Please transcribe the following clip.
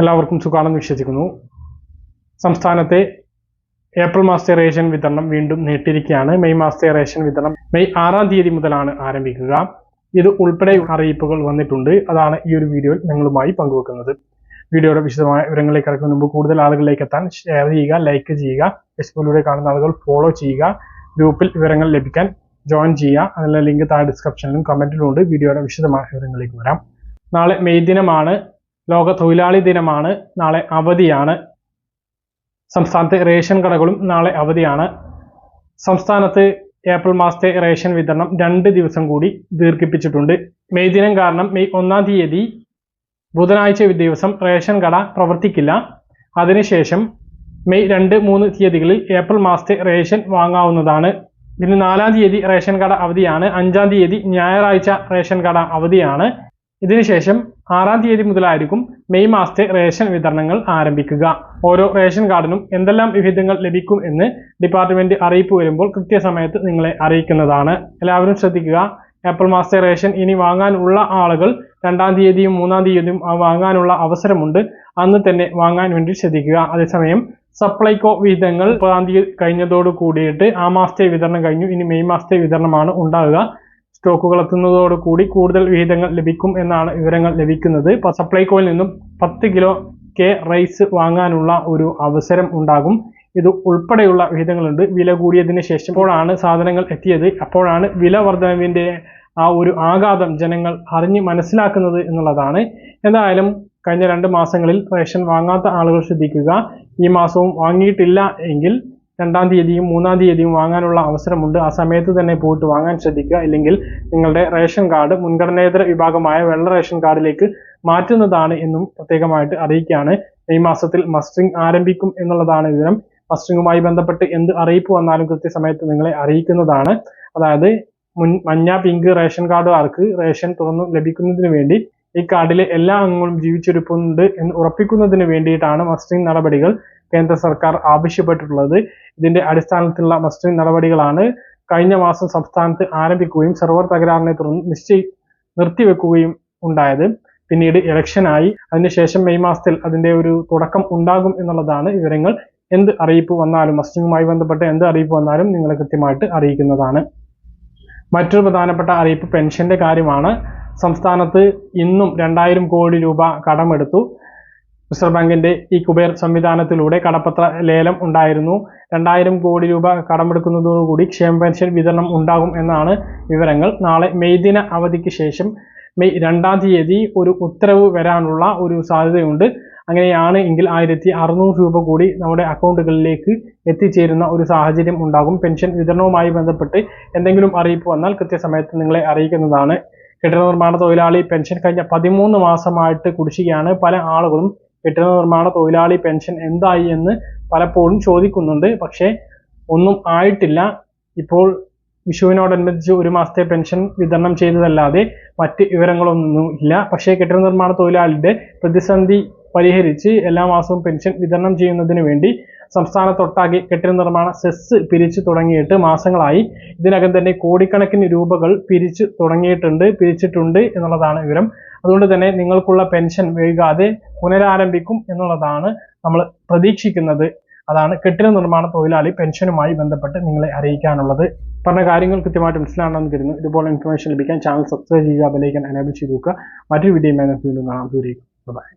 എല്ലാവർക്കും സുഖാണെന്ന് വിശ്വസിക്കുന്നു. സംസ്ഥാനത്തെ ഏപ്രിൽ മാസത്തെ റേഷൻ വിതരണം വീണ്ടും നീട്ടിയിരിക്കുകയാണ്. മെയ് മാസത്തെ റേഷൻ വിതരണം മെയ് ആറാം തീയതി മുതലാണ് ആരംഭിക്കുക. ഇത് ഉൾപ്പെടെ അറിയിപ്പുകൾ വന്നിട്ടുണ്ട്. അതാണ് ഈ ഒരു വീഡിയോയിൽ നിങ്ങളുമായി പങ്കുവെക്കുന്നത്. വീഡിയോയുടെ വിശദമായ വിവരങ്ങളിലേക്ക് കിടക്കുന്ന മുമ്പ് കൂടുതൽ ആളുകളിലേക്ക് എത്താൻ ഷെയർ ചെയ്യുക ലൈക്ക് ചെയ്യുക ഫേസ്ബുക്കിലൂടെ കാണുന്ന ആളുകൾ ഫോളോ ചെയ്യുക ഗ്രൂപ്പിൽ വിവരങ്ങൾ ലഭിക്കാൻ ജോയിൻ ചെയ്യുക. അതിനുള്ള ലിങ്ക് താഴെ ഡിസ്ക്രിപ്ഷനിലും കമന്റിലും ഉണ്ട്. വീഡിയോയുടെ വിശദമായ വിവരങ്ങളിലേക്ക് വരാം. നാളെ മെയ് ദിനമാണ്. ലോക തൊഴിലാളി ദിനമാണ് നാളെ അവധിയാണ്. സംസ്ഥാനത്തെ റേഷൻ കടകളും നാളെ അവധിയാണ്. സംസ്ഥാനത്ത് ഏപ്രിൽ മാസത്തെ റേഷൻ വിതരണം രണ്ട് ദിവസം കൂടി ദീർഘിപ്പിച്ചിട്ടുണ്ട്. മെയ് ദിനം കാരണം മെയ് ഒന്നാം തീയതി ബുധനാഴ്ച ദിവസം റേഷൻ കട പ്രവർത്തിക്കില്ല. അതിനുശേഷം മെയ് രണ്ട് മൂന്ന് തീയതികളിൽ ഏപ്രിൽ മാസത്തെ റേഷൻ വാങ്ങാവുന്നതാണ്. പിന്നെ നാലാം തീയതി റേഷൻ കട അവധിയാണ്. അഞ്ചാം തീയതി ഞായറാഴ്ച റേഷൻ കട അവധിയാണ്. ഇതിനുശേഷം ആറാം തീയതി മുതലായിരിക്കും മെയ് മാസത്തെ റേഷൻ വിതരണങ്ങൾ ആരംഭിക്കുക. ഓരോ റേഷൻ കാർഡിനും എന്തെല്ലാം വിഹിതങ്ങൾ ലഭിക്കും എന്ന് ഡിപ്പാർട്ട്മെന്റ് അറിയിപ്പ് വരുമ്പോൾ കൃത്യസമയത്ത് നിങ്ങളെ അറിയിക്കുന്നതാണ്. എല്ലാവരും ശ്രദ്ധിക്കുക ഏപ്രിൽ മാസത്തെ റേഷൻ ഇനി വാങ്ങാനുള്ള ആളുകൾ രണ്ടാം തീയതിയും മൂന്നാം തീയതിയും വാങ്ങാനുള്ള അവസരമുണ്ട്. അന്ന് തന്നെ വാങ്ങാൻ വേണ്ടി ശ്രദ്ധിക്കുക. അതേസമയം സപ്ലൈകോ വിഹിതങ്ങൾ മുപ്പതാം തീയതി കഴിഞ്ഞതോട് കൂടിയിട്ട് ആ മാസത്തെ വിതരണം കഴിഞ്ഞു. ഇനി മെയ് മാസത്തെ വിതരണമാണ് ഉണ്ടാകുക സ്റ്റോക്കുകൾ എത്തുന്നതോട് കൂടി കൂടുതൽ വിഹിതങ്ങൾ ലഭിക്കും എന്നാണ് വിവരങ്ങൾ ലഭിക്കുന്നത്. സപ്ലൈ സപ്ലൈകോയിൽ നിന്നും പത്ത് കിലോ കെ റൈസ് വാങ്ങാനുള്ള ഒരു അവസരം ഉണ്ടാകും. ഇത് ഉൾപ്പെടെയുള്ള വിഹിതങ്ങളുണ്ട്. വില കൂടിയതിന് ശേഷം അപ്പോഴാണ് സാധനങ്ങൾ എത്തിയത്. അപ്പോഴാണ് വില വർധനവിന്റെ ആ ഒരു ആഘാതം ജനങ്ങൾ അറിഞ്ഞ് മനസ്സിലാക്കുന്നത് എന്നുള്ളതാണ്. എന്തായാലും കഴിഞ്ഞ രണ്ട് മാസങ്ങളിൽ റേഷൻ വാങ്ങാത്ത ആളുകൾ ശ്രദ്ധിക്കുക. ഈ മാസവും വാങ്ങിയിട്ടില്ല എങ്കിൽ രണ്ടാം തീയതിയും മൂന്നാം തീയതിയും വാങ്ങാനുള്ള അവസരമുണ്ട്. ആ സമയത്ത് തന്നെ പോയിട്ട് വാങ്ങാൻ ശ്രദ്ധിക്കുക. ഇല്ലെങ്കിൽ നിങ്ങളുടെ റേഷൻ കാർഡ് മുൻഗണനേതര വിഭാഗമായ വെള്ള റേഷൻ കാർഡിലേക്ക് മാറ്റുന്നതാണ് എന്നും പ്രത്യേകമായിട്ട് അറിയിക്കുകയാണ്. മെയ് മാസത്തിൽ മസ്റ്ററിംഗ് ആരംഭിക്കും എന്നുള്ളതാണ് വിവരം. മസ്റ്ററിങ്ങുമായി ബന്ധപ്പെട്ട് എന്ത് അറിയിപ്പ് വന്നാലും കൃത്യസമയത്ത് നിങ്ങളെ അറിയിക്കുന്നതാണ്. അതായത് മുൻ മഞ്ഞ പിങ്ക് റേഷൻ കാർഡുകാർക്ക് റേഷൻ തുറന്നു ലഭിക്കുന്നതിന് വേണ്ടി ഈ കാർഡിലെ എല്ലാ അംഗങ്ങളും ജീവിച്ചിരിപ്പുണ്ട് എന്ന് ഉറപ്പിക്കുന്നതിന് വേണ്ടിയിട്ടാണ് മസ്റ്ററിംഗ് നടപടികൾ കേന്ദ്ര സർക്കാർ ആവശ്യപ്പെട്ടിട്ടുള്ളത്. ഇതിന്റെ അടിസ്ഥാനത്തിലുള്ള മസ്റ്ററിംഗ് നടപടികളാണ് കഴിഞ്ഞ മാസം സംസ്ഥാനത്ത് ആരംഭിക്കുകയും സെർവർ തകരാറിനെ തുടർന്ന് നിശ്ചയി നിർത്തിവെക്കുകയും ഉണ്ടായത്. പിന്നീട് ഇലക്ഷനായി അതിനുശേഷം മെയ് മാസത്തിൽ അതിന്റെ ഒരു തുടക്കം ഉണ്ടാകും എന്നുള്ളതാണ് വിവരങ്ങൾ. എന്ത് അറിയിപ്പ് വന്നാലും മസ്റ്ററിംഗുമായി ബന്ധപ്പെട്ട് എന്ത് അറിയിപ്പ് വന്നാലും നിങ്ങളെ കൃത്യമായിട്ട് അറിയിക്കുന്നതാണ്. മറ്റൊരു പ്രധാനപ്പെട്ട അറിയിപ്പ് പെൻഷന്റെ കാര്യമാണ്. സംസ്ഥാനത്ത് ഇന്നും രണ്ടായിരം കോടി രൂപ കടമെടുത്തു. റിസർവ് ബാങ്കിന്റെ ഈ കുബേർ സംവിധാനത്തിലൂടെ കടപ്പത്ര ലേലം ഉണ്ടായിരുന്നു. രണ്ടായിരം കോടി രൂപ കടമെടുക്കുന്നതോടുകൂടി ക്ഷേമ പെൻഷൻ വിതരണം ഉണ്ടാകും എന്നാണ് വിവരങ്ങൾ. നാളെ മെയ് ദിന അവധിക്ക് ശേഷം മെയ് രണ്ടാം തീയതി ഒരു ഉത്തരവ് വരാനുള്ള ഒരു സാധ്യതയുണ്ട്. അങ്ങനെയാണ് എങ്കിൽ ആയിരത്തി അറുന്നൂറ് രൂപ കൂടി നമ്മുടെ അക്കൗണ്ടുകളിലേക്ക് എത്തിച്ചേരുന്ന ഒരു സാഹചര്യം ഉണ്ടാകും. പെൻഷൻ വിതരണവുമായി ബന്ധപ്പെട്ട് എന്തെങ്കിലും അറിയിപ്പ് വന്നാൽ കൃത്യസമയത്ത് നിങ്ങളെ അറിയിക്കുന്നതാണ്. കെട്ടിട നിർമ്മാണ തൊഴിലാളി പെൻഷൻ കഴിഞ്ഞ പതിമൂന്ന് മാസമായിട്ട് കുടിശ്ശികയാണ്. പല ആളുകളും കെട്ടിട നിർമ്മാണ തൊഴിലാളി പെൻഷൻ എന്തായി എന്ന് പലപ്പോഴും ചോദിക്കുന്നുണ്ട്. പക്ഷേ ഒന്നും ആയിട്ടില്ല. ഇപ്പോൾ വിഷുവിനോടനുബന്ധിച്ച് ഒരു മാസത്തെ പെൻഷൻ വിതരണം ചെയ്തതല്ലാതെ മറ്റ് വിവരങ്ങളൊന്നും ഇല്ല. പക്ഷേ കെട്ടിട നിർമ്മാണ തൊഴിലാളിയുടെ പ്രതിസന്ധി പരിഹരിച്ച് എല്ലാ മാസവും പെൻഷൻ വിതരണം ചെയ്യുന്നതിന് വേണ്ടി സംസ്ഥാനത്തൊട്ടാകെ കെട്ടിട നിർമ്മാണ സെസ് പിരിച്ചു തുടങ്ങിയിട്ട് മാസങ്ങളായി. ഇതിനകം തന്നെ കോടിക്കണക്കിന് രൂപകൾ പിരിച്ചു തുടങ്ങിയിട്ടുണ്ട് പിരിച്ചിട്ടുണ്ട് എന്നുള്ളതാണ് വിവരം. അതുകൊണ്ട് തന്നെ നിങ്ങൾക്കുള്ള പെൻഷൻ വൈകാതെ പുനരാരംഭിക്കും എന്നുള്ളതാണ് നമ്മൾ പ്രതീക്ഷിക്കുന്നത്. അതാണ് കെട്ടിട നിർമ്മാണ തൊഴിലാളി പെൻഷനുമായി ബന്ധപ്പെട്ട് നിങ്ങളെ അറിയിക്കാനുള്ളത്. പറഞ്ഞ കാര്യങ്ങൾ കൃത്യമായിട്ട് മനസ്സിലാണെന്ന് കരുതുന്നു. ഇതുപോലെ ഇൻഫർമേഷൻ ലഭിക്കാൻ ചാനൽ സബ്സ്ക്രൈബ് ചെയ്യുക ബെലൈക്കൻ എനേബിൾ ചെയ്ത് നോക്കുക മറ്റൊരു വീഡിയോ വീണ്ടും കാണാം. ദൂരേക്ക് ബൈ